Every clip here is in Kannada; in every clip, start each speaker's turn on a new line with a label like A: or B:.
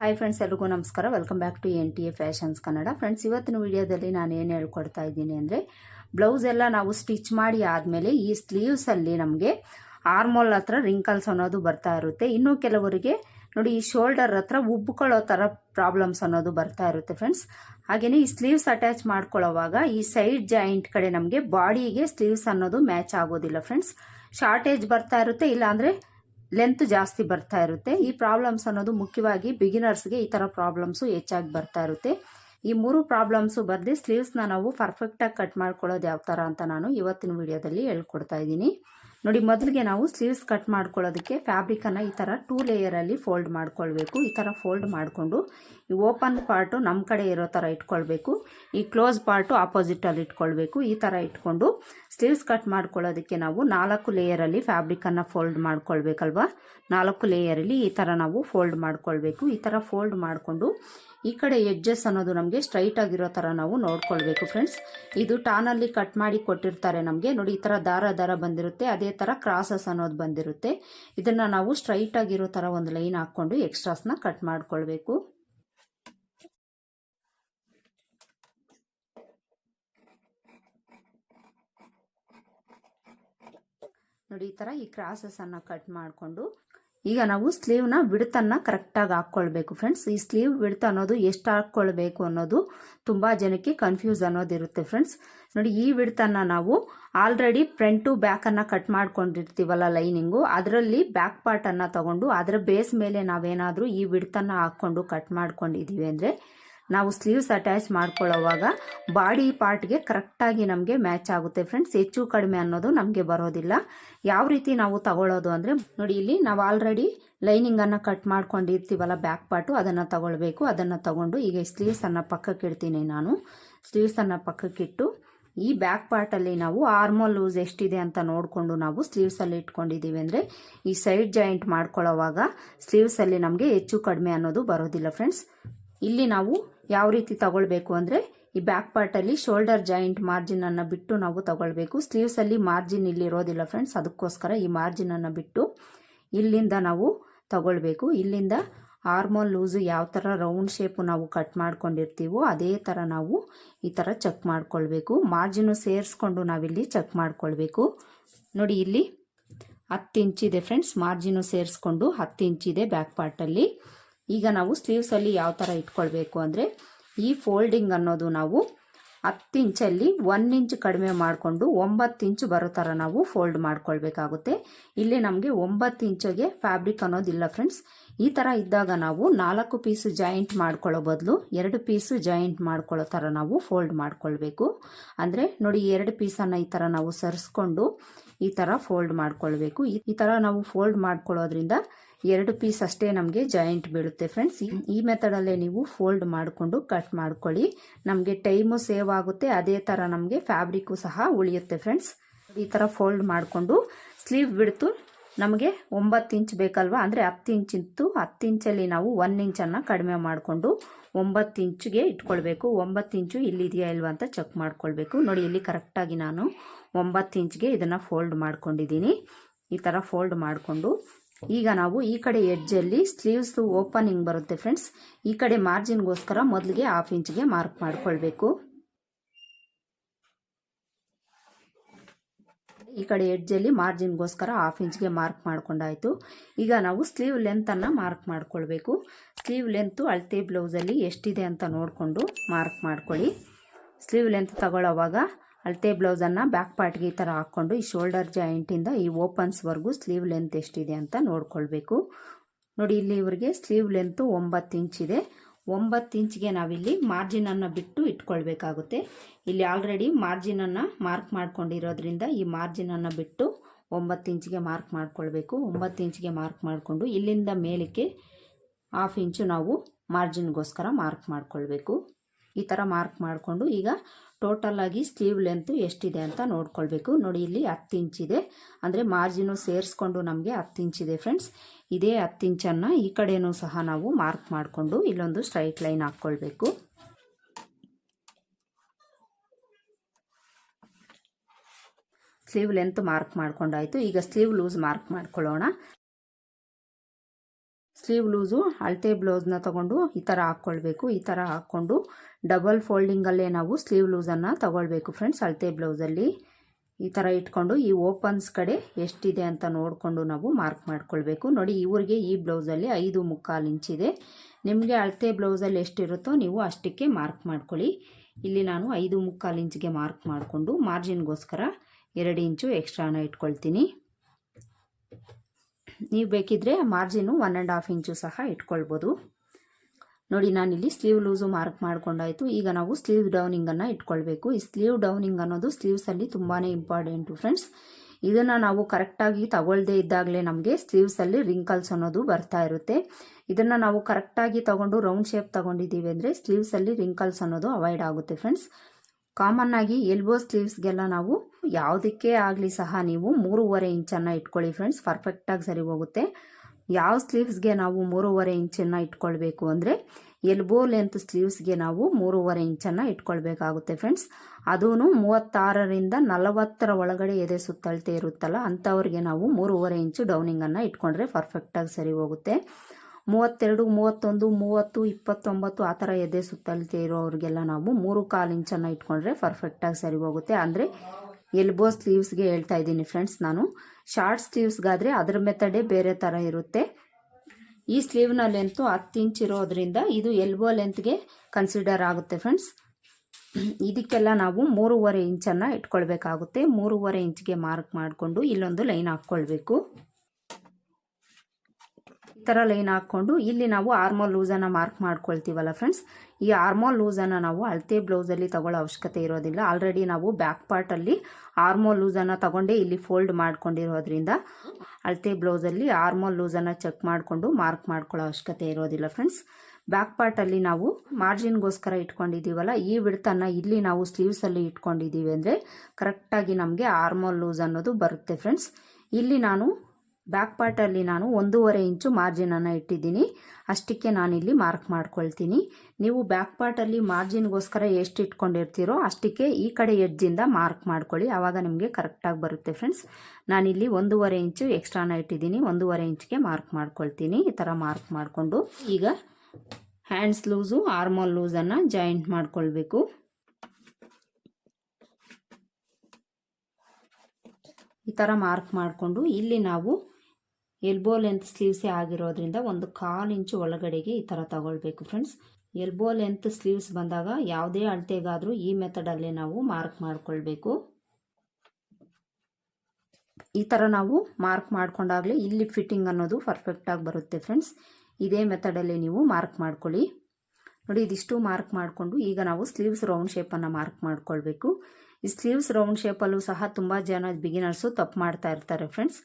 A: ಹಾಯ್ ಫ್ರೆಂಡ್ಸ್ ಎಲ್ರಿಗೂ ನಮಸ್ಕಾರ. Welcome back to N T A fashions Kannada friends ಇವತ್ತಿನ ವಿಡಿಯೋದಲ್ಲಿ ನಾನು ಏನು ಹೇಳ್ಕೊಡ್ತಾ ಇದ್ದೀನಿ ಅಂದರೆ ಬ್ಲೌಸ್ ಎಲ್ಲ ನಾವು ಸ್ಟಿಚ್ ಮಾಡಿ ಆದಮೇಲೆ ಈ ಸ್ಲೀವ್ಸಲ್ಲಿ ನಮಗೆ ಆರ್ಮೋಲ್ ಹತ್ರ ರಿಂಕಲ್ಸ್ ಅನ್ನೋದು ಬರ್ತಾ ಇರುತ್ತೆ. ಇನ್ನೂ ಕೆಲವರಿಗೆ ನೋಡಿ ಈ ಶೋಲ್ಡರ್ ಹತ್ರ ಉಬ್ಕೊಳ್ಳೋ ಥರ ಪ್ರಾಬ್ಲಮ್ಸ್ ಅನ್ನೋದು ಬರ್ತಾ ಇರುತ್ತೆ ಫ್ರೆಂಡ್ಸ್ ಹಾಗೆಯೇ ಈ ಸ್ಲೀವ್ಸ್ ಅಟ್ಯಾಚ್ ಮಾಡ್ಕೊಳ್ಳೋವಾಗ ಈ ಸೈಡ್ ಜಾಯಿಂಟ್ ಕಡೆ ನಮಗೆ ಬಾಡಿಗೆ ಸ್ಲೀವ್ಸ್ ಅನ್ನೋದು ಮ್ಯಾಚ್ ಆಗೋದಿಲ್ಲ ಫ್ರೆಂಡ್ಸ್ ಶಾರ್ಟೇಜ್ ಬರ್ತಾ ಇರುತ್ತೆ, ಇಲ್ಲಾಂದರೆ ಲೆಂತ್ ಜಾಸ್ತಿ ಬರ್ತಾ ಇರುತ್ತೆ. ಈ ಪ್ರಾಬ್ಲಮ್ಸ್ ಅನ್ನೋದು ಮುಖ್ಯವಾಗಿ ಬಿಗಿನರ್ಸ್ಗೆ ಈ ಥರ ಪ್ರಾಬ್ಲಮ್ಸು ಹೆಚ್ಚಾಗಿ ಬರ್ತಾ ಇರುತ್ತೆ. ಈ ಮೂರು ಪ್ರಾಬ್ಲಮ್ಸು ಬರ್ದು ಸ್ಲೀವ್ಸ್ನ ನಾವು ಪರ್ಫೆಕ್ಟಾಗಿ ಕಟ್ ಮಾಡ್ಕೊಳ್ಳೋದು ಯಾವ ಥರ ಅಂತ ನಾನು ಇವತ್ತಿನ ವಿಡಿಯೋದಲ್ಲಿ ಹೇಳ್ಕೊಡ್ತಾ ಇದ್ದೀನಿ. ನೋಡಿ, ಮೊದಲಿಗೆ ನಾವು ಸ್ಲೀವ್ಸ್ ಕಟ್ ಮಾಡ್ಕೊಳ್ಳೋದಕ್ಕೆ ಫ್ಯಾಬ್ರಿಕನ್ನು ಈ ಥರ ಟೂ ಲೇಯರಲ್ಲಿ ಫೋಲ್ಡ್ ಮಾಡ್ಕೊಳ್ಬೇಕು. ಈ ಥರ ಫೋಲ್ಡ್ ಮಾಡಿಕೊಂಡು ಈ ಓಪನ್ ಪಾರ್ಟು ನಮ್ಮ ಕಡೆ ಇರೋ ಥರ ಇಟ್ಕೊಳ್ಬೇಕು. ಈ ಕ್ಲೋಸ್ ಪಾರ್ಟು ಆಪೋಸಿಟಲ್ಲಿ ಇಟ್ಕೊಳ್ಬೇಕು. ಈ ಥರ ಇಟ್ಕೊಂಡು ಸ್ಲೀವ್ಸ್ ಕಟ್ ಮಾಡ್ಕೊಳ್ಳೋದಕ್ಕೆ ನಾವು ನಾಲ್ಕು ಲೇಯರಲ್ಲಿ ಫ್ಯಾಬ್ರಿಕನ್ನು ಫೋಲ್ಡ್ ಮಾಡ್ಕೊಳ್ಬೇಕಲ್ವಾ? ನಾಲ್ಕು ಲೇಯರಲ್ಲಿ ಈ ಥರ ನಾವು ಫೋಲ್ಡ್ ಮಾಡ್ಕೊಳ್ಬೇಕು. ಈ ಥರ ಫೋಲ್ಡ್ ಮಾಡಿಕೊಂಡು ಈ ಕಡೆ ಎಡ್ಜಸ್ ಅನ್ನೋದು ನಮಗೆ ಸ್ಟ್ರೈಟ್ ಆಗಿರೋ ಥರ ನಾವು ನೋಡ್ಕೊಳ್ಬೇಕು ಫ್ರೆಂಡ್ಸ್ ಇದು ಟಾನಲ್ಲಿ ಕಟ್ ಮಾಡಿ ಕೊಟ್ಟಿರ್ತಾರೆ ನಮಗೆ. ನೋಡಿ, ಈ ಥರ ದಾರ ದಾರ ಬಂದಿರುತ್ತೆ. ಅದೇ ಥರ ಕ್ರಾಸಸ್ ಅನ್ನೋದು ಬಂದಿರುತ್ತೆ. ಇದನ್ನು ನಾವು ಸ್ಟ್ರೈಟ್ ಆಗಿರೋ ಥರ ಒಂದು ಲೈನ್ ಹಾಕ್ಕೊಂಡು ಎಕ್ಸ್ಟ್ರಾಸ್ನ ಕಟ್ ಮಾಡ್ಕೊಳ್ಬೇಕು. ನೋಡಿ, ಈ ಥರ ಈ ಕ್ರಾಸಸನ್ನು ಕಟ್ ಮಾಡಿಕೊಂಡು, ಈಗ ನಾವು ಸ್ಲೀವ್ನ ಬಿಡ್ತನ್ನು ಕರೆಕ್ಟಾಗಿ ಹಾಕ್ಕೊಳ್ಬೇಕು ಫ್ರೆಂಡ್ಸ್ ಈ ಸ್ಲೀವ್ ಬಿಡ್ತ ಅನ್ನೋದು ಎಷ್ಟು ಹಾಕ್ಕೊಳ್ಬೇಕು ಅನ್ನೋದು ತುಂಬ ಜನಕ್ಕೆ ಕನ್ಫ್ಯೂಸ್ ಅನ್ನೋದಿರುತ್ತೆ ಫ್ರೆಂಡ್ಸ್ ನೋಡಿ, ಈ ಬಿಡ್ತನ್ನ ನಾವು ಆಲ್ರೆಡಿ ಫ್ರಂಟು ಬ್ಯಾಕನ್ನು ಕಟ್ ಮಾಡ್ಕೊಂಡಿರ್ತೀವಲ್ಲ ಲೈನಿಂಗು ಅದರಲ್ಲಿ ಬ್ಯಾಕ್ ಪಾರ್ಟನ್ನು ತಗೊಂಡು, ಅದರ ಬೇಸ್ ಮೇಲೆ ನಾವೇನಾದರೂ ಈ ಬಿಡ್ತನ್ನು ಹಾಕ್ಕೊಂಡು ಕಟ್ ಮಾಡ್ಕೊಂಡಿದ್ದೀವಿ ಅಂದರೆ ನಾವು ಸ್ಲೀವ್ಸ್ ಅಟ್ಯಾಚ್ ಮಾಡ್ಕೊಳ್ಳೋವಾಗ ಬಾಡಿ ಪಾರ್ಟ್ಗೆ ಕರೆಕ್ಟಾಗಿ ನಮಗೆ ಮ್ಯಾಚ್ ಆಗುತ್ತೆ ಫ್ರೆಂಡ್ಸ್ ಹೆಚ್ಚು ಕಡಿಮೆ ಅನ್ನೋದು ನಮಗೆ ಬರೋದಿಲ್ಲ. ಯಾವ ರೀತಿ ನಾವು ತಗೊಳ್ಳೋದು ಅಂದರೆ, ನೋಡಿ ಇಲ್ಲಿ ನಾವು ಆಲ್ರೆಡಿ ಲೈನಿಂಗನ್ನು ಕಟ್ ಮಾಡ್ಕೊಂಡಿರ್ತೀವಲ್ಲ ಬ್ಯಾಕ್ ಪಾರ್ಟು ಅದನ್ನು ತಗೊಳ್ಬೇಕು. ಅದನ್ನು ತಗೊಂಡು ಈಗ ಸ್ಲೀವ್ಸನ್ನು ಪಕ್ಕಕ್ಕೆ ಇಡ್ತೀನಿ ನಾನು. ಸ್ಲೀವ್ಸನ್ನು ಪಕ್ಕಕ್ಕಿಟ್ಟು ಈ ಬ್ಯಾಕ್ ಪಾರ್ಟಲ್ಲಿ ನಾವು ಆರ್ಮೋಲ್ ಲೂಸ್ ಎಷ್ಟಿದೆ ಅಂತ ನೋಡಿಕೊಂಡು ನಾವು ಸ್ಲೀವ್ಸಲ್ಲಿ ಇಟ್ಕೊಂಡಿದ್ದೀವಿ ಅಂದರೆ, ಈ ಸೈಡ್ ಜಾಯಿಂಟ್ ಮಾಡ್ಕೊಳ್ಳೋವಾಗ ಸ್ಲೀವ್ಸಲ್ಲಿ ನಮಗೆ ಹೆಚ್ಚು ಕಡಿಮೆ ಅನ್ನೋದು ಬರೋದಿಲ್ಲ ಫ್ರೆಂಡ್ಸ್ ಇಲ್ಲಿ ನಾವು ಯಾವ ರೀತಿ ತಗೊಳ್ಬೇಕು ಅಂದರೆ ಈ ಬ್ಯಾಕ್ ಪಾರ್ಟಲ್ಲಿ ಶೋಲ್ಡರ್ ಜಾಯಿಂಟ್ ಮಾರ್ಜಿನನ್ನು ಬಿಟ್ಟು ನಾವು ತಗೊಳ್ಬೇಕು. ಸ್ಲೀವ್ಸಲ್ಲಿ ಮಾರ್ಜಿನ್ ಇಲ್ಲಿ ಇರೋದಿಲ್ಲ ಫ್ರೆಂಡ್ಸ್ ಅದಕ್ಕೋಸ್ಕರ ಈ ಮಾರ್ಜಿನನ್ನು ಬಿಟ್ಟು ಇಲ್ಲಿಂದ ನಾವು ತಗೊಳ್ಬೇಕು. ಇಲ್ಲಿಂದ ಆರ್ಮೋಲ್ ಲೂಸು ಯಾವ ಥರ ರೌಂಡ್ ಶೇಪು ನಾವು ಕಟ್ ಮಾಡ್ಕೊಂಡಿರ್ತೀವೋ ಅದೇ ಥರ ನಾವು ಈ ಥರ ಚೆಕ್ ಮಾಡ್ಕೊಳ್ಬೇಕು. ಮಾರ್ಜಿನು ಸೇರಿಸ್ಕೊಂಡು ನಾವಿಲ್ಲಿ ಚೆಕ್ ಮಾಡ್ಕೊಳ್ಬೇಕು. ನೋಡಿ ಇಲ್ಲಿ ಹತ್ತು ಇಂಚಿದೆ ಫ್ರೆಂಡ್ಸ್ ಮಾರ್ಜಿನು ಸೇರಿಸ್ಕೊಂಡು ಹತ್ತು ಇಂಚಿದೆ ಬ್ಯಾಕ್ ಪಾರ್ಟಲ್ಲಿ ಈಗ ನಾವು ಸ್ಲೀವ್ಸಲ್ಲಿ ಯಾವ ಥರ ಇಟ್ಕೊಳ್ಬೇಕು ಅಂದರೆ ಈ ಫೋಲ್ಡಿಂಗ್ ಅನ್ನೋದು ನಾವು ಹತ್ತು ಇಂಚಲ್ಲಿ ಒನ್ ಇಂಚ್ ಕಡಿಮೆ ಮಾಡಿಕೊಂಡು ಒಂಬತ್ತು ಇಂಚು ಬರೋ ಥರ ನಾವು ಫೋಲ್ಡ್ ಮಾಡ್ಕೊಳ್ಬೇಕಾಗುತ್ತೆ. ಇಲ್ಲಿ ನಮಗೆ ಒಂಬತ್ತು ಇಂಚಿಗೆ ಫ್ಯಾಬ್ರಿಕ್ ಅನ್ನೋದಿಲ್ಲ ಫ್ರೆಂಡ್ಸ್ ಈ ಥರ ಇದ್ದಾಗ ನಾವು ನಾಲ್ಕು ಪೀಸು ಜಾಯಿಂಟ್ ಮಾಡ್ಕೊಳ್ಳೋ ಬದಲು ಎರಡು ಪೀಸು ಜಾಯಿಂಟ್ ಮಾಡ್ಕೊಳ್ಳೋ ಥರ ನಾವು ಫೋಲ್ಡ್ ಮಾಡ್ಕೊಳ್ಬೇಕು. ಅಂದರೆ ನೋಡಿ ಎರಡು ಪೀಸನ್ನು ಈ ಥರ ನಾವು ಸರಿಸ್ಕೊಂಡು ಈ ಥರ ಫೋಲ್ಡ್ ಮಾಡ್ಕೊಳ್ಬೇಕು. ಈ ಥರ ನಾವು ಫೋಲ್ಡ್ ಮಾಡ್ಕೊಳ್ಳೋದ್ರಿಂದ ಎರಡು ಪೀಸ್ ಅಷ್ಟೇ ನಮಗೆ ಜಾಯಿಂಟ್ ಬೀಳುತ್ತೆ ಫ್ರೆಂಡ್ಸ್ ಈ ಮೆಥಡಲ್ಲೇ ನೀವು ಫೋಲ್ಡ್ ಮಾಡಿಕೊಂಡು ಕಟ್ ಮಾಡ್ಕೊಳ್ಳಿ. ನಮಗೆ ಟೈಮು ಸೇವ್ ಆಗುತ್ತೆ. ಅದೇ ಥರ ನಮಗೆ ಫ್ಯಾಬ್ರಿಕ್ಕು ಸಹ ಉಳಿಯುತ್ತೆ ಫ್ರೆಂಡ್ಸ್ ಈ ಥರ ಫೋಲ್ಡ್ ಮಾಡಿಕೊಂಡು ಸ್ಲೀವ್ ಬಿಡ್ತು. ನಮಗೆ ಒಂಬತ್ತು ಇಂಚ್ ಬೇಕಲ್ವಾ? ಅಂದರೆ ಹತ್ತು ಇಂಚಿತ್ತು ಹತ್ತು ಇಂಚಲ್ಲಿ ನಾವು ಒನ್ ಇಂಚನ್ನು ಕಡಿಮೆ ಮಾಡಿಕೊಂಡು ಒಂಬತ್ತು ಇಂಚಿಗೆ ಇಟ್ಕೊಳ್ಬೇಕು. ಒಂಬತ್ತು ಇಂಚು ಇಲ್ಲಿದೆಯಾ ಇಲ್ವಾ ಅಂತ ಚೆಕ್ ಮಾಡ್ಕೊಳ್ಬೇಕು. ನೋಡಿ, ಇಲ್ಲಿ ಕರೆಕ್ಟಾಗಿ ನಾನು ಒಂಬತ್ತು ಇಂಚ್ಗೆ ಇದನ್ನು ಫೋಲ್ಡ್ ಮಾಡ್ಕೊಂಡಿದ್ದೀನಿ. ಈ ಥರ ಫೋಲ್ಡ್ ಮಾಡಿಕೊಂಡು ಈಗ ನಾವು ಈ ಕಡೆ ಎಡ್ಜಲ್ಲಿ ಸ್ಲೀವ್ಸ್ ಓಪನಿಂಗ್ ಬರುತ್ತೆ ಫ್ರೆಂಡ್ಸ್ ಈ ಕಡೆ ಮಾರ್ಜಿನ್ಗೋಸ್ಕರ ಮೊದಲಿಗೆ ಹಾಫ್ ಇಂಚ್ಗೆ ಮಾರ್ಕ್ ಮಾಡಿಕೊಳ್ಬೇಕು. ಈ ಕಡೆ ಎಡ್ಜಲ್ಲಿ ಮಾರ್ಜಿನ್ಗೋಸ್ಕರ ಹಾಫ್ ಇಂಚ್ಗೆ ಮಾರ್ಕ್ ಮಾಡ್ಕೊಂಡಾಯಿತು. ಈಗ ನಾವು ಸ್ಲೀವ್ ಲೆಂತನ್ನು ಮಾರ್ಕ್ ಮಾಡ್ಕೊಳ್ಬೇಕು. ಸ್ಲೀವ್ ಲೆಂತು ಅಳತೆ ಬ್ಲೌಸಲ್ಲಿ ಎಷ್ಟಿದೆ ಅಂತ ನೋಡಿಕೊಂಡು ಮಾರ್ಕ್ ಮಾಡ್ಕೊಳ್ಳಿ. ಸ್ಲೀವ್ ಲೆಂತ್ ತಗೊಳ್ಳೋವಾಗ ಅಳತೆ ಬ್ಲೌಸನ್ನು ಬ್ಯಾಕ್ ಪಾರ್ಟ್ಗೆ ಈ ಥರ ಹಾಕ್ಕೊಂಡು ಈ ಶೋಲ್ಡರ್ ಜಾಯಿಂಟಿಂದ ಈ ಓಪನ್ಸ್ವರೆಗೂ ಸ್ಲೀವ್ ಲೆಂತ್ ಎಷ್ಟಿದೆ ಅಂತ ನೋಡ್ಕೊಳ್ಬೇಕು. ನೋಡಿ, ಇಲ್ಲಿ ಇವರಿಗೆ ಸ್ಲೀವ್ ಲೆಂತು ಒಂಬತ್ತು ಇಂಚಿದೆ ಒಂಬತ್ತು ಇಂಚ್ಗೆ ನಾವಿಲ್ಲಿ ಮಾರ್ಜಿನನ್ನು ಬಿಟ್ಟು ಇಟ್ಕೊಳ್ಬೇಕಾಗುತ್ತೆ. ಇಲ್ಲಿ ಆಲ್ರೆಡಿ ಮಾರ್ಜಿನನ್ನು ಮಾರ್ಕ್ ಮಾಡ್ಕೊಂಡಿರೋದ್ರಿಂದ ಈ ಮಾರ್ಜಿನನ್ನು ಬಿಟ್ಟು ಒಂಬತ್ತು ಇಂಚಿಗೆ ಮಾರ್ಕ್ ಮಾಡ್ಕೊಳ್ಬೇಕು. ಒಂಬತ್ತು ಇಂಚಿಗೆ ಮಾರ್ಕ್ ಮಾಡಿಕೊಂಡು ಇಲ್ಲಿಂದ ಮೇಲಕ್ಕೆ ಹಾಫ್ ಇಂಚು ನಾವು ಮಾರ್ಜಿನ್ಗೋಸ್ಕರ ಮಾರ್ಕ್ ಮಾಡ್ಕೊಳ್ಬೇಕು. ಈ ಥರ ಮಾರ್ಕ್ ಮಾಡಿಕೊಂಡು ಈಗ ಟೋಟಲ್ ಆಗಿ ಸ್ಲೀವ್ ಲೆಂತ್ ಎಷ್ಟಿದೆ ಅಂತ ನೋಡ್ಕೊಳ್ಬೇಕು. ನೋಡಿ, ಇಲ್ಲಿ ಹತ್ತು ಇಂಚಿದೆ ಅಂದರೆ ಮಾರ್ಜಿನು ಸೇರಿಸ್ಕೊಂಡು ನಮಗೆ ಹತ್ತು ಇಂಚಿದೆ ಫ್ರೆಂಡ್ಸ್ ಇದೇ ಹತ್ತು ಇಂಚನ್ನು ಈ ಕಡೆಯೂ ಸಹ ನಾವು ಮಾರ್ಕ್ ಮಾಡಿಕೊಂಡು ಇಲ್ಲೊಂದು ಸ್ಟ್ರೈಟ್ ಲೈನ್ ಹಾಕ್ಕೊಳ್ಬೇಕು. ಸ್ಲೀವ್ ಲೆಂತ್ ಮಾರ್ಕ್ ಮಾಡ್ಕೊಂಡಾಯಿತು. ಈಗ ಸ್ಲೀವ್ ಲೂಸ್ ಮಾರ್ಕ್ ಮಾಡ್ಕೊಳ್ಳೋಣ. ಸ್ಲೀವ್ ಲೂಸು ಅಳತೆ ಬ್ಲೌಸ್ನ ತಗೊಂಡು ಈ ಥರ ಹಾಕ್ಕೊಳ್ಬೇಕು ಈ ಥರ ಹಾಕ್ಕೊಂಡು ಡಬಲ್ ಫೋಲ್ಡಿಂಗಲ್ಲೇ ನಾವು ಸ್ಲೀವ್ ಲೂಸನ್ನು ತಗೊಳ್ಬೇಕು ಫ್ರೆಂಡ್ಸ್ ಅಳತೆ ಬ್ಲೌಸಲ್ಲಿ ಈ ಥರ ಇಟ್ಕೊಂಡು ಈ ಓಪನ್ಸ್ ಕಡೆ ಎಷ್ಟಿದೆ ಅಂತ ನೋಡಿಕೊಂಡು ನಾವು ಮಾರ್ಕ್ ಮಾಡ್ಕೊಳ್ಬೇಕು. ನೋಡಿ ಇವ್ರಿಗೆ ಈ ಬ್ಲೌಸಲ್ಲಿ ಐದು ಮುಕ್ಕಾಲು ಇಂಚಿದೆ ನಿಮಗೆ ಅಳತೆ ಬ್ಲೌಸಲ್ಲಿ ಎಷ್ಟಿರುತ್ತೋ ನೀವು ಅಷ್ಟಕ್ಕೆ ಮಾರ್ಕ್ ಮಾಡ್ಕೊಳ್ಳಿ. ಇಲ್ಲಿ ನಾನು ಐದು ಮುಕ್ಕಾಲು ಇಂಚಿಗೆ ಮಾರ್ಕ್ ಮಾಡಿಕೊಂಡು ಮಾರ್ಜಿನ್ಗೋಸ್ಕರ ಎರಡು ಇಂಚು ಎಕ್ಸ್ಟ್ರಾನ ಇಟ್ಕೊಳ್ತೀನಿ. ನೀವು ಬೇಕಿದ್ದರೆ margin one and half inch ಸಹ ಇಟ್ಕೊಳ್ಬೋದು. ನೋಡಿ, ನಾನಿಲ್ಲಿ ಸ್ಲೀವ್ ಲೂಸು ಮಾರ್ಕ್ ಮಾಡ್ಕೊಂಡಾಯಿತು. ಈಗ ನಾವು ಸ್ಲೀವ್ ಡೌನಿಂಗನ್ನು ಇಟ್ಕೊಳ್ಬೇಕು. ಈ ಸ್ಲೀವ್ ಡೌನಿಂಗ್ ಅನ್ನೋದು ಸ್ಲೀವ್ಸಲ್ಲಿ ತುಂಬಾ ಇಂಪಾರ್ಟೆಂಟು ಫ್ರೆಂಡ್ಸ್ ಇದನ್ನು ನಾವು ಕರೆಕ್ಟಾಗಿ ತಗೊಳ್ಳದೇ ಇದ್ದಾಗಲೇ ನಮಗೆ ಸ್ಲೀವ್ಸಲ್ಲಿ ರಿಂಕಲ್ಸ್ ಅನ್ನೋದು ಬರ್ತಾ ಇರುತ್ತೆ. ಇದನ್ನು ನಾವು ಕರೆಕ್ಟಾಗಿ ತಗೊಂಡು ರೌಂಡ್ ಶೇಪ್ ತಗೊಂಡಿದ್ದೀವಿ ಅಂದರೆ ಸ್ಲೀವ್ಸಲ್ಲಿ ರಿಂಕಲ್ಸ್ ಅನ್ನೋದು ಅವಾಯ್ಡ್ ಆಗುತ್ತೆ ಫ್ರೆಂಡ್ಸ್ ಕಾಮನ್ ಆಗಿ ಎಲ್ಬೋ ಸ್ಲೀವ್ಸ್ಗೆಲ್ಲ ನಾವು ಯಾವುದಕ್ಕೆ ಆಗಲಿ ಸಹ ನೀವು ಮೂರುವರೆ ಇಂಚನ್ನು ಇಟ್ಕೊಳ್ಳಿ ಫ್ರೆಂಡ್ಸ್ ಪರ್ಫೆಕ್ಟಾಗಿ ಸರಿ ಹೋಗುತ್ತೆ. ಯಾವ ಸ್ಲೀವ್ಸ್ಗೆ ನಾವು ಮೂರುವರೆ ಇಂಚನ್ನು ಇಟ್ಕೊಳ್ಬೇಕು ಅಂದರೆ ಎಲ್ಬೋ ಲೆಂತ್ ಸ್ಲೀವ್ಸ್ಗೆ ನಾವು ಮೂರುವರೆ ಇಂಚನ್ನು ಇಟ್ಕೊಳ್ಬೇಕಾಗುತ್ತೆ ಫ್ರೆಂಡ್ಸ್ ಅದೂ ಮೂವತ್ತಾರರಿಂದ ನಲವತ್ತರ ಒಳಗಡೆ ಎದೆ ಸುತ್ತಳತೆ ಇರುತ್ತಲ್ಲ, ಅಂಥವ್ರಿಗೆ ನಾವು ಮೂರುವರೆ ಇಂಚು ಡೌನಿಂಗನ್ನು ಇಟ್ಕೊಂಡ್ರೆ ಪರ್ಫೆಕ್ಟಾಗಿ ಸರಿ ಹೋಗುತ್ತೆ. ಮೂವತ್ತೆರಡು, ಮೂವತ್ತೊಂದು, ಮೂವತ್ತು, ಇಪ್ಪತ್ತೊಂಬತ್ತು ಆ ಥರ ಎದೆ ಸುತ್ತಳತೆ ಇರೋರಿಗೆಲ್ಲ ನಾವು ಮೂರು ಕಾಲು ಇಂಚನ್ನು ಇಟ್ಕೊಂಡ್ರೆ ಪರ್ಫೆಕ್ಟಾಗಿ ಸರಿ ಹೋಗುತ್ತೆ. ಅಂದರೆ ಎಲ್ಬೋ ಸ್ಲೀವ್ಸ್ಗೆ ಹೇಳ್ತಾ ಇದ್ದೀನಿ ಫ್ರೆಂಡ್ಸ್ ನಾನು. ಶಾರ್ಟ್ ಸ್ಲೀವ್ಸ್ಗಾದರೆ ಅದ್ರ ಮೆಥಡೇ ಬೇರೆ ಥರ ಇರುತ್ತೆ. ಈ ಸ್ಲೀವ್ನ ಲೆಂತು ಹತ್ತು ಇಂಚ್ ಇರೋದ್ರಿಂದ ಇದು ಎಲ್ಬೋ ಲೆಂತ್ಗೆ ಕನ್ಸಿಡರ್ ಆಗುತ್ತೆ ಫ್ರೆಂಡ್ಸ್ ಇದಕ್ಕೆಲ್ಲ ನಾವು ಮೂರುವರೆ ಇಂಚನ್ನು ಇಟ್ಕೊಳ್ಬೇಕಾಗುತ್ತೆ. ಮೂರುವರೆ ಇಂಚ್ಗೆ ಮಾರ್ಕ್ ಮಾಡಿಕೊಂಡು ಇಲ್ಲೊಂದು ಲೈನ್ ಹಾಕ್ಕೊಳ್ಬೇಕು. ಥರ ಲೈನ್ ಹಾಕ್ಕೊಂಡು ಇಲ್ಲಿ ನಾವು ಆರ್ಮೋಲ್ ಲೂಸನ್ನು ಮಾರ್ಕ್ ಮಾಡ್ಕೊಳ್ತೀವಲ್ಲ ಫ್ರೆಂಡ್ಸ್ ಈ ಆರ್ಮೋಲ್ ಲೂಸನ್ನು ನಾವು ಅಳತೆ ಬ್ಲೌಸಲ್ಲಿ ತಗೊಳ್ಳೋ ಅವಶ್ಯಕತೆ ಇರೋದಿಲ್ಲ. ಆಲ್ರೆಡಿ ನಾವು ಬ್ಯಾಕ್ ಪಾರ್ಟಲ್ಲಿ ಆರ್ಮೋಲ್ ಲೂಸನ್ನು ತಗೊಂಡೇ ಇಲ್ಲಿ ಫೋಲ್ಡ್ ಮಾಡ್ಕೊಂಡಿರೋದ್ರಿಂದ ಅಳತೆ ಬ್ಲೌಸಲ್ಲಿ ಆರ್ಮೋಲ್ ಲೂಸನ್ನು ಚೆಕ್ ಮಾಡಿಕೊಂಡು ಮಾರ್ಕ್ ಮಾಡ್ಕೊಳ್ಳೋ ಅವಶ್ಯಕತೆ ಇರೋದಿಲ್ಲ ಫ್ರೆಂಡ್ಸ್ ಬ್ಯಾಕ್ ಪಾರ್ಟಲ್ಲಿ ನಾವು ಮಾರ್ಜಿನ್ಗೋಸ್ಕರ ಇಟ್ಕೊಂಡಿದ್ದೀವಲ್ಲ, ಈ ವಿಡ್ತನ್ನು ಇಲ್ಲಿ ನಾವು ಸ್ಲೀವ್ಸಲ್ಲಿ ಇಟ್ಕೊಂಡಿದ್ದೀವಿ ಅಂದರೆ ಕರೆಕ್ಟಾಗಿ ನಮಗೆ ಆರ್ಮೋಲ್ ಲೂಸ್ ಅನ್ನೋದು ಬರುತ್ತೆ ಫ್ರೆಂಡ್ಸ್ ಇಲ್ಲಿ ನಾನು ಬ್ಯಾಕ್ ಪಾರ್ಟಲ್ಲಿ ನಾನು ಒಂದೂವರೆ ಇಂಚು ಮಾರ್ಜಿನನ್ನು ಇಟ್ಟಿದ್ದೀನಿ. ಅಷ್ಟಕ್ಕೆ ನಾನಿಲ್ಲಿ ಮಾರ್ಕ್ ಮಾಡ್ಕೊಳ್ತೀನಿ. ನೀವು ಬ್ಯಾಕ್ ಪಾರ್ಟಲ್ಲಿ ಮಾರ್ಜಿನ್ಗೋಸ್ಕರ ಎಷ್ಟು ಇಟ್ಕೊಂಡಿರ್ತೀರೋ ಅಷ್ಟಕ್ಕೆ ಈ ಕಡೆ ಎಡ್ಜಿಂದ ಮಾರ್ಕ್ ಮಾಡ್ಕೊಳ್ಳಿ. ಆವಾಗ ನಿಮಗೆ ಕರೆಕ್ಟಾಗಿ ಬರುತ್ತೆ ಫ್ರೆಂಡ್ಸ್ ನಾನಿಲ್ಲಿ ಒಂದೂವರೆ ಇಂಚು ಎಕ್ಸ್ಟ್ರಾನ ಇಟ್ಟಿದ್ದೀನಿ. ಒಂದೂವರೆ ಇಂಚ್ಗೆ ಮಾರ್ಕ್ ಮಾಡ್ಕೊಳ್ತೀನಿ. ಈ ಥರ ಮಾರ್ಕ್ ಮಾಡಿಕೊಂಡು ಈಗ ಹ್ಯಾಂಡ್ಸ್ ಲೂಸು ಆರ್ಮೋಲ್ ಲೂಸನ್ನು ಜಾಯಿಂಟ್ ಮಾಡ್ಕೊಳ್ಬೇಕು. ಈ ಥರ ಮಾರ್ಕ್ ಮಾಡಿಕೊಂಡು ಇಲ್ಲಿ ನಾವು ಎಲ್ಬೋ ಲೆಂತ್ ಸ್ಲೀವ್ಸೇ ಆಗಿರೋದ್ರಿಂದ ಒಂದು ಕಾಲು ಇಂಚು ಒಳಗಡೆಗೆ ಈ ಥರ ತಗೊಳ್ಬೇಕು ಫ್ರೆಂಡ್ಸ್ ಎಲ್ಬೋ ಲೆಂತ್ ಸ್ಲೀವ್ಸ್ ಬಂದಾಗ ಯಾವುದೇ ಅಳತೆಗಾದರೂ ಈ ಮೆಥಡಲ್ಲೇ ನಾವು ಮಾರ್ಕ್ ಮಾಡಿಕೊಳ್ಬೇಕು. ಈ ಥರ ನಾವು ಮಾರ್ಕ್ ಮಾಡಿಕೊಂಡಾಗಲೇ ಇಲ್ಲಿ ಫಿಟ್ಟಿಂಗ್ ಅನ್ನೋದು ಪರ್ಫೆಕ್ಟಾಗಿ ಬರುತ್ತೆ ಫ್ರೆಂಡ್ಸ್ ಇದೇ ಮೆಥಡಲ್ಲಿ ನೀವು ಮಾರ್ಕ್ ಮಾಡ್ಕೊಳ್ಳಿ. ನೋಡಿ, ಇದಿಷ್ಟು ಮಾರ್ಕ್ ಮಾಡಿಕೊಂಡು ಈಗ ನಾವು ಸ್ಲೀವ್ಸ್ ರೌಂಡ್ ಶೇಪನ್ನು ಮಾರ್ಕ್ ಮಾಡ್ಕೊಳ್ಬೇಕು. ಈ ಸ್ಲೀವ್ಸ್ ರೌಂಡ್ ಶೇಪಲ್ಲೂ ಸಹ ತುಂಬ ಜನ ಬಿಗಿನರ್ಸು ತಪ್ಪು ಮಾಡ್ತಾ ಇರ್ತಾರೆ ಫ್ರೆಂಡ್ಸ್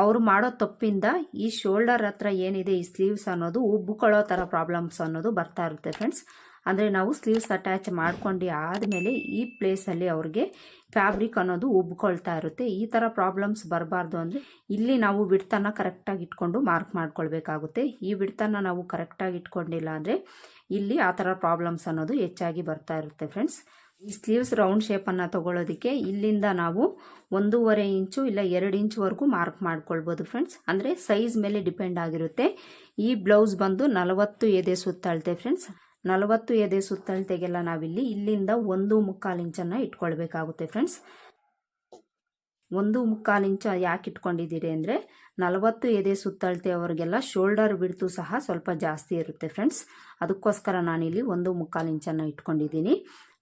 A: ಅವರು ಮಾಡೋ ತಪ್ಪಿಂದ ಈ ಶೋಲ್ಡರ್ ಹತ್ರ ಏನಿದೆ, ಈ ಸ್ಲೀವ್ಸ್ ಅನ್ನೋದು ಉಬ್ಬುಕೊಳ್ಳೋ ಥರ ಪ್ರಾಬ್ಲಮ್ಸ್ ಅನ್ನೋದು ಬರ್ತಾ ಇರುತ್ತೆ ಫ್ರೆಂಡ್ಸ್ ಅಂದರೆ ನಾವು ಸ್ಲೀವ್ಸ್ ಅಟ್ಯಾಚ್ ಮಾಡ್ಕೊಂಡು ಆದಮೇಲೆ ಈ ಪ್ಲೇಸಲ್ಲಿ ಅವ್ರಿಗೆ ಫ್ಯಾಬ್ರಿಕ್ ಅನ್ನೋದು ಉಬ್ಕೊಳ್ತಾ ಇರುತ್ತೆ. ಈ ಥರ ಪ್ರಾಬ್ಲಮ್ಸ್ ಬರಬಾರ್ದು ಅಂದರೆ ಇಲ್ಲಿ ನಾವು ಬಿಡ್ತನ ಕರೆಕ್ಟಾಗಿ ಇಟ್ಕೊಂಡು ಮಾರ್ಕ್ ಮಾಡ್ಕೊಳ್ಬೇಕಾಗುತ್ತೆ. ಈ ಬಿಡ್ತನ ನಾವು ಕರೆಕ್ಟಾಗಿ ಇಟ್ಕೊಂಡಿಲ್ಲ ಅಂದರೆ ಇಲ್ಲಿ ಆ ಥರ ಪ್ರಾಬ್ಲಮ್ಸ್ ಅನ್ನೋದು ಹೆಚ್ಚಾಗಿ ಬರ್ತಾ ಇರುತ್ತೆ ಫ್ರೆಂಡ್ಸ್ ಈ ಸ್ಲೀವ್ಸ್ ರೌಂಡ್ ಶೇಪನ್ನು ತಗೊಳ್ಳೋದಕ್ಕೆ ಇಲ್ಲಿಂದ ನಾವು ಒಂದೂವರೆ ಇಂಚು ಇಲ್ಲ ಎರಡು ಇಂಚುವರೆಗೂ ಮಾರ್ಕ್ ಮಾಡ್ಕೊಳ್ಬೋದು ಫ್ರೆಂಡ್ಸ್ ಅಂದರೆ ಸೈಜ್ ಮೇಲೆ ಡಿಪೆಂಡ್ ಆಗಿರುತ್ತೆ. ಈ ಬ್ಲೌಸ್ ಬಂದು ನಲವತ್ತು ಎದೆ ಸುತ್ತಳತೆ ಫ್ರೆಂಡ್ಸ್ ನಲವತ್ತು ಎದೆ ಸುತ್ತಳತೆಗೆಲ್ಲ ನಾವಿಲ್ಲಿ ಇಲ್ಲಿಂದ ಒಂದು ಮುಕ್ಕಾಲು ಇಂಚನ್ನು ಇಟ್ಕೊಳ್ಬೇಕಾಗುತ್ತೆ ಫ್ರೆಂಡ್ಸ್ ಒಂದು ಮುಕ್ಕಾಲು ಇಂಚ ಯಾಕೆ ಇಟ್ಕೊಂಡಿದ್ದೀರಿ ಅಂದರೆ ನಲವತ್ತು ಎದೆ ಸುತ್ತಳತೆ ಅವರಿಗೆಲ್ಲ ಶೋಲ್ಡರ್ ಬಿಡ್ತು ಸಹ ಸ್ವಲ್ಪ ಜಾಸ್ತಿ ಇರುತ್ತೆ ಫ್ರೆಂಡ್ಸ್ ಅದಕ್ಕೋಸ್ಕರ ನಾನಿಲ್ಲಿ ಒಂದು ಮುಕ್ಕಾಲು ಇಂಚನ್ನು ಇಟ್ಕೊಂಡಿದ್ದೀನಿ.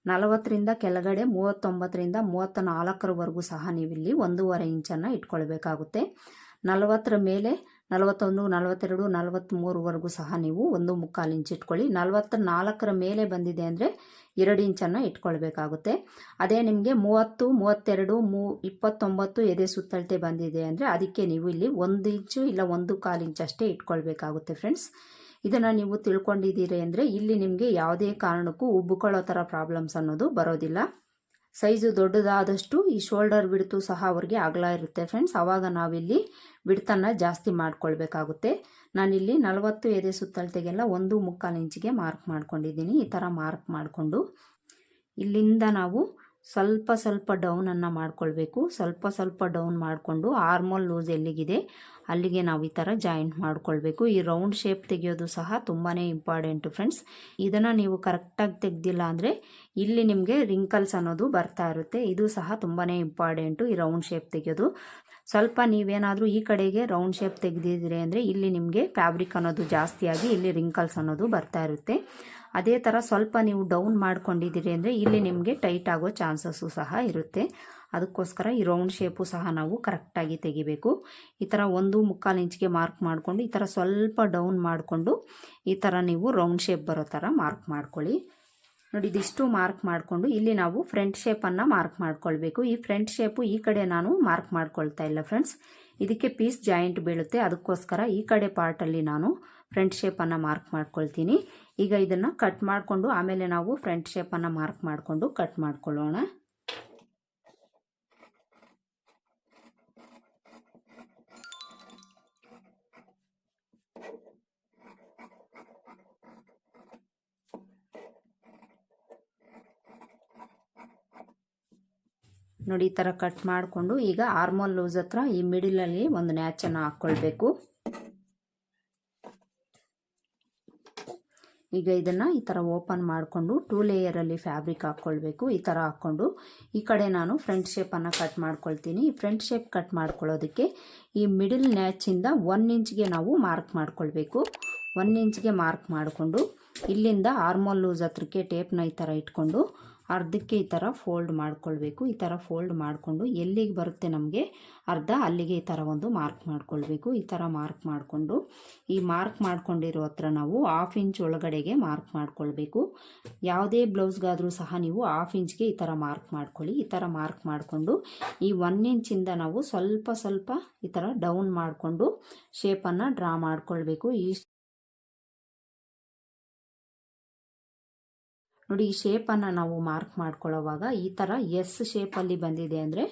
A: ನಲವತ್ತರಿಂದ ಕೆಳಗಡೆ ಮೂವತ್ತೊಂಬತ್ತರಿಂದ ಮೂವತ್ತ ನಾಲ್ಕರವರೆಗೂ ಸಹ ನೀವಿಲ್ಲಿ ಒಂದೂವರೆ ಇಂಚನ್ನು ಇಟ್ಕೊಳ್ಬೇಕಾಗುತ್ತೆ. ನಲವತ್ತರ ಮೇಲೆ ನಲವತ್ತೊಂದು, ನಲವತ್ತೆರಡು ನಲವತ್ತ್ಮೂರುವರೆಗೂ ಸಹ ನೀವು ಒಂದು ಮುಕ್ಕಾಲು ಇಂಚ್ ಇಟ್ಕೊಳ್ಳಿ. ನಲವತ್ತ ನಾಲ್ಕರ ಮೇಲೆ ಬಂದಿದೆ ಅಂದರೆ ಎರಡು ಇಂಚನ್ನು ಇಟ್ಕೊಳ್ಬೇಕಾಗುತ್ತೆ. ಅದೇ ನಿಮಗೆ ಮೂವತ್ತು, ಮೂವತ್ತೆರಡು, ಮೂ, ಇಪ್ಪತ್ತೊಂಬತ್ತು ಎದೆ ಸುತ್ತಳತೆ ಬಂದಿದೆ ಅಂದರೆ ಅದಕ್ಕೆ ನೀವು ಇಲ್ಲಿ ಒಂದು ಇಂಚು ಇಲ್ಲ ಒಂದು ಕಾಲು ಇಂಚಷ್ಟೇ ಇಟ್ಕೊಳ್ಬೇಕಾಗುತ್ತೆ ಫ್ರೆಂಡ್ಸ್. ಇದನ್ನು ನೀವು ತಿಳ್ಕೊಂಡಿದ್ದೀರಿ ಅಂದರೆ ಇಲ್ಲಿ ನಿಮಗೆ ಯಾವುದೇ ಕಾರಣಕ್ಕೂ ಉಬ್ಬಿಕೊಳ್ಳೋ ಥರ ಪ್ರಾಬ್ಲಮ್ಸ್ ಅನ್ನೋದು ಬರೋದಿಲ್ಲ. ಸೈಜು ದೊಡ್ಡದಾದಷ್ಟು ಈ ಶೋಲ್ಡರ್ ಬಿಡ್ತು ಸಹ ಅವ್ರಿಗೆ ಅಗಲ ಇರುತ್ತೆ ಫ್ರೆಂಡ್ಸ್ ಆವಾಗ ನಾವಿಲ್ಲಿ ಬಿಡ್ತನ್ನು ಜಾಸ್ತಿ ಮಾಡ್ಕೊಳ್ಬೇಕಾಗುತ್ತೆ. ನಾನಿಲ್ಲಿ ನಲವತ್ತು ಎದೆ ಸುತ್ತಳತೆಗೆಲ್ಲ ಒಂದು ಮುಕ್ಕಾಲು ಇಂಚಿಗೆ ಮಾರ್ಕ್ ಮಾಡ್ಕೊಂಡಿದ್ದೀನಿ. ಈ ಥರ ಮಾರ್ಕ್ ಮಾಡಿಕೊಂಡು ಇಲ್ಲಿಂದ ನಾವು ಸ್ವಲ್ಪ ಸ್ವಲ್ಪ ಡೌನನ್ನು ಮಾಡ್ಕೊಳ್ಬೇಕು. ಸ್ವಲ್ಪ ಸ್ವಲ್ಪ ಡೌನ್ ಮಾಡಿಕೊಂಡು ಆರ್ಮೋಲ್ ಲೂಸ್ ಎಲ್ಲಿಗಿದೆ, ಅಲ್ಲಿಗೆ ನಾವು ಈ ಥರ ಜಾಯಿಂಟ್ ಮಾಡ್ಕೊಳ್ಬೇಕು. ಈ ರೌಂಡ್ ಶೇಪ್ ತೆಗೆಯೋದು ಸಹ ತುಂಬಾ ಇಂಪಾರ್ಟೆಂಟು ಫ್ರೆಂಡ್ಸ್. ಇದನ್ನು ನೀವು ಕರೆಕ್ಟಾಗಿ ತೆಗ್ದಿಲ್ಲ ಅಂದರೆ ಇಲ್ಲಿ ನಿಮಗೆ ರಿಂಕಲ್ಸ್ ಅನ್ನೋದು ಬರ್ತಾ ಇರುತ್ತೆ. ಇದು ಸಹ ತುಂಬಾ ಇಂಪಾರ್ಟೆಂಟು ಈ ರೌಂಡ್ ಶೇಪ್ ತೆಗೆಯೋದು. ಸ್ವಲ್ಪ ನೀವೇನಾದರೂ ಈ ಕಡೆಗೆ ರೌಂಡ್ ಶೇಪ್ ತೆಗೆದಿದ್ದೀರಿ ಅಂದರೆ ಇಲ್ಲಿ ನಿಮಗೆ ಫ್ಯಾಬ್ರಿಕ್ ಅನ್ನೋದು ಜಾಸ್ತಿಯಾಗಿ ಇಲ್ಲಿ ರಿಂಕಲ್ಸ್ ಅನ್ನೋದು ಬರ್ತಾ ಇರುತ್ತೆ. ಅದೇ ಥರ ಸ್ವಲ್ಪ ನೀವು ಡೌನ್ ಮಾಡ್ಕೊಂಡಿದ್ದೀರಿ ಅಂದರೆ ಇಲ್ಲಿ ನಿಮಗೆ ಟೈಟ್ ಆಗೋ ಚಾನ್ಸಸ್ಸು ಸಹ ಇರುತ್ತೆ. ಅದಕ್ಕೋಸ್ಕರ ಈ ರೌಂಡ್ ಶೇಪು ಸಹ ನಾವು ಕರೆಕ್ಟಾಗಿ ತೆಗಿಬೇಕು. ಈ ಥರ ಒಂದು ಮುಕ್ಕಾಲು ಇಂಚಿಗೆ ಮಾರ್ಕ್ ಮಾಡಿಕೊಂಡು ಈ ಥರ ಸ್ವಲ್ಪ ಡೌನ್ ಮಾಡಿಕೊಂಡು ಈ ಥರ ನೀವು ರೌಂಡ್ ಶೇಪ್ ಬರೋ ಥರ ಮಾರ್ಕ್ ಮಾಡ್ಕೊಳ್ಳಿ. ನೋಡಿ, ಇದಿಷ್ಟು ಮಾರ್ಕ್ ಮಾಡಿಕೊಂಡು ಇಲ್ಲಿ ನಾವು ಫ್ರಂಟ್ ಶೇಪನ್ನು ಮಾರ್ಕ್ ಮಾಡ್ಕೊಳ್ಬೇಕು. ಈ ಫ್ರಂಟ್ ಶೇಪು ಈ ಕಡೆ ನಾನು ಮಾರ್ಕ್ ಮಾಡ್ಕೊಳ್ತಾ ಇಲ್ಲ ಫ್ರೆಂಡ್ಸ್ ಇದಕ್ಕೆ ಪೀಸ್ ಜಾಯಿಂಟ್ ಬೀಳುತ್ತೆ. ಅದಕ್ಕೋಸ್ಕರ ಈ ಕಡೆ ಪಾರ್ಟಲ್ಲಿ ನಾನು ಫ್ರಂಟ್ ಶೇಪನ್ನು ಮಾರ್ಕ್ ಮಾಡ್ಕೊಳ್ತೀನಿ. ಈಗ ಇದನ್ನು ಕಟ್ ಮಾಡಿಕೊಂಡು ಆಮೇಲೆ ನಾವು ಫ್ರಂಟ್ ಶೇಪನ್ನು ಮಾರ್ಕ್ ಮಾಡಿಕೊಂಡು ಕಟ್ ಮಾಡ್ಕೊಳ್ಳೋಣ. ನೋಡಿ, ಈ ಥರ ಕಟ್ ಮಾಡಿಕೊಂಡು ಈಗ ಆರ್ಮೋಲ್ ಲೂಸ್ ಹತ್ರ ಈ ಮಿಡಿಲಲ್ಲಿ ಒಂದು ನ್ಯಾಚನ್ನು ಹಾಕ್ಕೊಳ್ಬೇಕು. ಈಗ ಇದನ್ನು ಈ ಥರ ಓಪನ್ ಮಾಡಿಕೊಂಡು ಟೂ ಲೇಯರಲ್ಲಿ ಫ್ಯಾಬ್ರಿಕ್ ಹಾಕ್ಕೊಳ್ಬೇಕು ಈ ಥರ ಹಾಕ್ಕೊಂಡು ಈ ಕಡೆ ನಾನು ಫ್ರಂಟ್ ಶೇಪನ್ನು ಕಟ್ ಮಾಡ್ಕೊಳ್ತೀನಿ. ಈ ಫ್ರಂಟ್ ಶೇಪ್ ಕಟ್ ಮಾಡ್ಕೊಳ್ಳೋದಕ್ಕೆ ಈ ಮಿಡಿಲ್ ನ್ಯಾಚಿಂದ ಒನ್ ಇಂಚ್ಗೆ ನಾವು ಮಾರ್ಕ್ ಮಾಡ್ಕೊಳ್ಬೇಕು. ಒನ್ ಇಂಚ್ಗೆ ಮಾರ್ಕ್ ಮಾಡಿಕೊಂಡು ಇಲ್ಲಿಂದ ಆರ್ಮೋಲ್ ಲೂಸ್ ಹತ್ರಕ್ಕೆ ಟೇಪ್ನ ಈ ಥರ ಇಟ್ಕೊಂಡು ಅರ್ಧಕ್ಕೆ ಈ ಥರ ಫೋಲ್ಡ್ ಮಾಡ್ಕೊಳ್ಬೇಕು. ಈ ಥರ ಫೋಲ್ಡ್ ಮಾಡಿಕೊಂಡು ಎಲ್ಲಿಗೆ ಬರುತ್ತೆ ನಮಗೆ? ಅರ್ಧ ಅಲ್ಲಿಗೆ ಈ ಥರ ಒಂದು ಮಾರ್ಕ್ ಮಾಡ್ಕೊಳ್ಬೇಕು. ಈ ಥರ ಮಾರ್ಕ್ ಮಾಡಿಕೊಂಡು, ಈ ಮಾರ್ಕ್ ಮಾಡ್ಕೊಂಡಿರೋ ಹತ್ರ ನಾವು ಹಾಫ್ ಇಂಚ್ ಒಳಗಡೆಗೆ ಮಾರ್ಕ್ ಮಾಡ್ಕೊಳ್ಬೇಕು. ಯಾವುದೇ ಬ್ಲೌಸ್ಗಾದರೂ ಸಹ ನೀವು ಹಾಫ್ ಇಂಚ್ಗೆ ಈ ಥರ ಮಾರ್ಕ್ ಮಾಡ್ಕೊಳ್ಳಿ. ಈ ಥರ ಮಾರ್ಕ್ ಮಾಡಿಕೊಂಡು, ಈ ಒನ್ ಇಂಚಿಂದ ನಾವು ಸ್ವಲ್ಪ ಸ್ವಲ್ಪ ಈ ಥರ ಡೌನ್ ಮಾಡಿಕೊಂಡು ಶೇಪನ್ನು ಡ್ರಾ ಮಾಡ್ಕೊಳ್ಬೇಕು. ಈ ನೋಡಿ, ಈ ಶೇಪನ್ನು ನಾವು ಮಾರ್ಕ್ ಮಾಡ್ಕೊಳ್ಳೋವಾಗ ಈ ಥರ ಎಸ್ ಶೇಪಲ್ಲಿ ಬಂದಿದೆ ಅಂದರೆ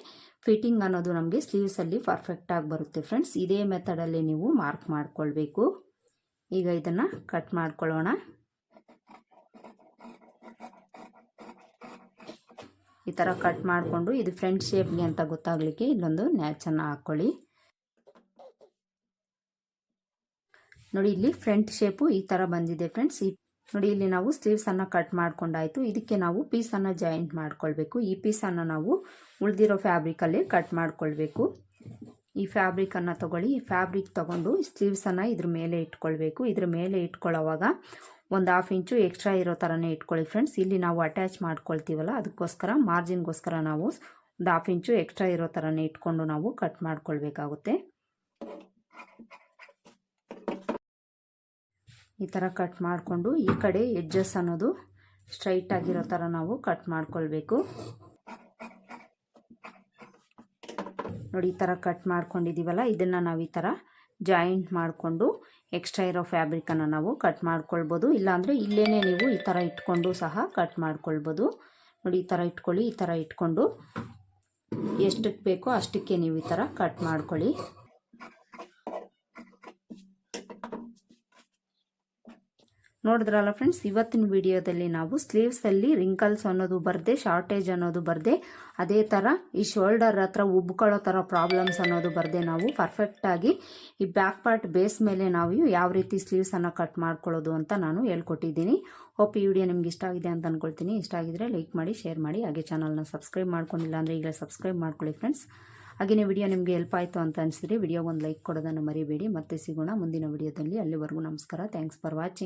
A: ಫಿಟ್ಟಿಂಗ್ ಅನ್ನೋದು ನಮಗೆ ಸ್ಲೀವ್ಸಲ್ಲಿ ಪರ್ಫೆಕ್ಟಾಗಿ ಬರುತ್ತೆ ಫ್ರೆಂಡ್ಸ್ ಇದೇ ಮೆಥಡಲ್ಲಿ ನೀವು ಮಾರ್ಕ್ ಮಾಡ್ಕೊಳ್ಬೇಕು. ಈಗ ಇದನ್ನು ಕಟ್ ಮಾಡ್ಕೊಳ್ಳೋಣ. ಈ ಥರ ಕಟ್ ಮಾಡಿಕೊಂಡು ಇದು ಫ್ರಂಟ್ ಶೇಪ್ಗೆ ಅಂತ ಗೊತ್ತಾಗಲಿಕ್ಕೆ ಇಲ್ಲೊಂದು ನ್ಯಾಚನ್ನು ಹಾಕ್ಕೊಳ್ಳಿ ನೋಡಿ, ಇಲ್ಲಿ ಫ್ರಂಟ್ ಶೇಪು ಈ ಥರ ಬಂದಿದೆ ಫ್ರೆಂಡ್ಸ್ ಈ ನೋಡಿ, ಇಲ್ಲಿ ನಾವು ಸ್ಲೀವ್ಸನ್ನು ಕಟ್ ಮಾಡ್ಕೊಂಡಾಯಿತು. ಇದಕ್ಕೆ ನಾವು ಪೀಸನ್ನು ಜಾಯಿಂಟ್ ಮಾಡ್ಕೊಳ್ಬೇಕು. ಈ ಪೀಸನ್ನು ನಾವು ಉಳಿದಿರೋ ಫ್ಯಾಬ್ರಿಕಲ್ಲಿ ಕಟ್ ಮಾಡ್ಕೊಳ್ಬೇಕು. ಈ ಫ್ಯಾಬ್ರಿಕನ್ನು ತಗೊಳ್ಳಿ. ಈ ಫ್ಯಾಬ್ರಿಕ್ ತೊಗೊಂಡು ಸ್ಲೀವ್ಸನ್ನು ಇದ್ರ ಮೇಲೆ ಇಟ್ಕೊಳ್ಬೇಕು. ಇದ್ರ ಮೇಲೆ ಇಟ್ಕೊಳ್ಳೋವಾಗ ಒಂದು ಹಾಫ್ ಇಂಚು ಎಕ್ಸ್ಟ್ರಾ ಇರೋ ಥರನೇ ಇಟ್ಕೊಳ್ಳಿ ಫ್ರೆಂಡ್ಸ್ ಇಲ್ಲಿ ನಾವು ಅಟ್ಯಾಚ್ ಮಾಡ್ಕೊಳ್ತೀವಲ್ಲ, ಅದಕ್ಕೋಸ್ಕರ ಮಾರ್ಜಿನ್ಗೋಸ್ಕರ ನಾವು ಒಂದು ಹಾಫ್ ಇಂಚು ಎಕ್ಸ್ಟ್ರಾ ಇರೋ ಥರನೇ ಇಟ್ಕೊಂಡು ನಾವು ಕಟ್ ಮಾಡ್ಕೊಳ್ಬೇಕಾಗುತ್ತೆ. ಈ ಥರ ಕಟ್ ಮಾಡಿಕೊಂಡು ಈ ಕಡೆ ಎಡ್ಜಸ್ ಅನ್ನೋದು ಸ್ಟ್ರೈಟ್ ಆಗಿರೋ ಥರ ನಾವು ಕಟ್ ಮಾಡ್ಕೊಳ್ಬೇಕು. ನೋಡಿ ಈ ಥರ ಕಟ್ ಮಾಡ್ಕೊಂಡಿದ್ದೀವಲ್ಲ ಇದನ್ನು ನಾವು ಈ ಥರ ಜಾಯಿಂಟ್ ಮಾಡಿಕೊಂಡು ಎಕ್ಸ್ಟ್ರಾ ಇರೋ ಫ್ಯಾಬ್ರಿಕನ್ನು ನಾವು ಕಟ್ ಮಾಡ್ಕೊಳ್ಬೋದು. ಇಲ್ಲಾಂದರೆ ಇಲ್ಲೇ ನೀವು ಈ ಥರ ಇಟ್ಕೊಂಡು ಸಹ ಕಟ್ ಮಾಡ್ಕೊಳ್ಬೋದು. ನೋಡಿ ಈ ಥರ ಇಟ್ಕೊಳ್ಳಿ, ಈ ಥರ ಇಟ್ಕೊಂಡು ಎಷ್ಟಕ್ಕೆ ಬೇಕೋ ಅಷ್ಟಕ್ಕೆ ನೀವು ಈ ಥರ ಕಟ್ ಮಾಡ್ಕೊಳ್ಳಿ. ನೋಡಿದ್ರಲ್ಲ ಫ್ರೆಂಡ್ಸ್ ಇವತ್ತಿನ ವಿಡಿಯೋದಲ್ಲಿ ನಾವು ಸ್ಲೀವ್ಸಲ್ಲಿ ರಿಂಕಲ್ಸ್ ಅನ್ನೋದು ಬರದೆ ಶಾರ್ಟೇಜ್ ಅನ್ನೋದು ಬರದೆ, ಅದೇ ಥರ ಈ ಶೋಲ್ಡರ್ ಹತ್ರ ಉಬ್ಕೊಳ್ಳೋ ಥರ ಪ್ರಾಬ್ಲಮ್ಸ್ ಅನ್ನೋದು ಬರದೆ ನಾವು ಪರ್ಫೆಕ್ಟಾಗಿ ಈ ಬ್ಯಾಕ್ ಪಾರ್ಟ್ ಬೇಸ್ ಮೇಲೆ ನಾವು ಯಾವ ರೀತಿ ಸ್ಲೀವ್ಸನ್ನು ಕಟ್ ಮಾಡ್ಕೊಳ್ಳೋದು ಅಂತ ನಾನು ಹೇಳ್ಕೊಟ್ಟಿದ್ದೀನಿ. ಹೋಪ್ ಈ ವಿಡಿಯೋ ನಿಮ್ಗೆ ಇಷ್ಟ ಆಗಿದೆ ಅಂತ ಅಂದ್ಕೊಳ್ತೀನಿ ಇಷ್ಟ ಆಗಿದ್ರೆ ಲೈಕ್ ಮಾಡಿ ಶೇರ್ ಮಾಡಿ. ಹಾಗೆ ಚಾನಲ್ನ ಸಬ್ಸ್ಕ್ರೈಬ್ ಮಾಡ್ಕೊಂಡಿಲ್ಲ ಅಂದರೆ ಈಗಲೇ ಸಬ್ಸ್ಕ್ರೈಬ್ ಮಾಡ್ಕೊಳ್ಳಿ ಫ್ರೆಂಡ್ಸ್ ಹಾಗೆಯೇ ವಿಡಿಯೋ ನಿಮಗೆ ಹೆಲ್ಪ್ ಆಯಿತು ಅಂತ ಅನಿಸಿದ್ರೆ ವಿಡಿಯೋ ಒಂದು ಲೈಕ್ ಕೊಡೋದನ್ನು ಮರಿಬೇಡಿ. ಮತ್ತೆ ಸಿಗೋಣ ಮುಂದಿನ ವಿಡಿಯೋದಲ್ಲಿ. ಅಲ್ಲಿವರೆಗೂ ನಮಸ್ಕಾರ. Thanks for watching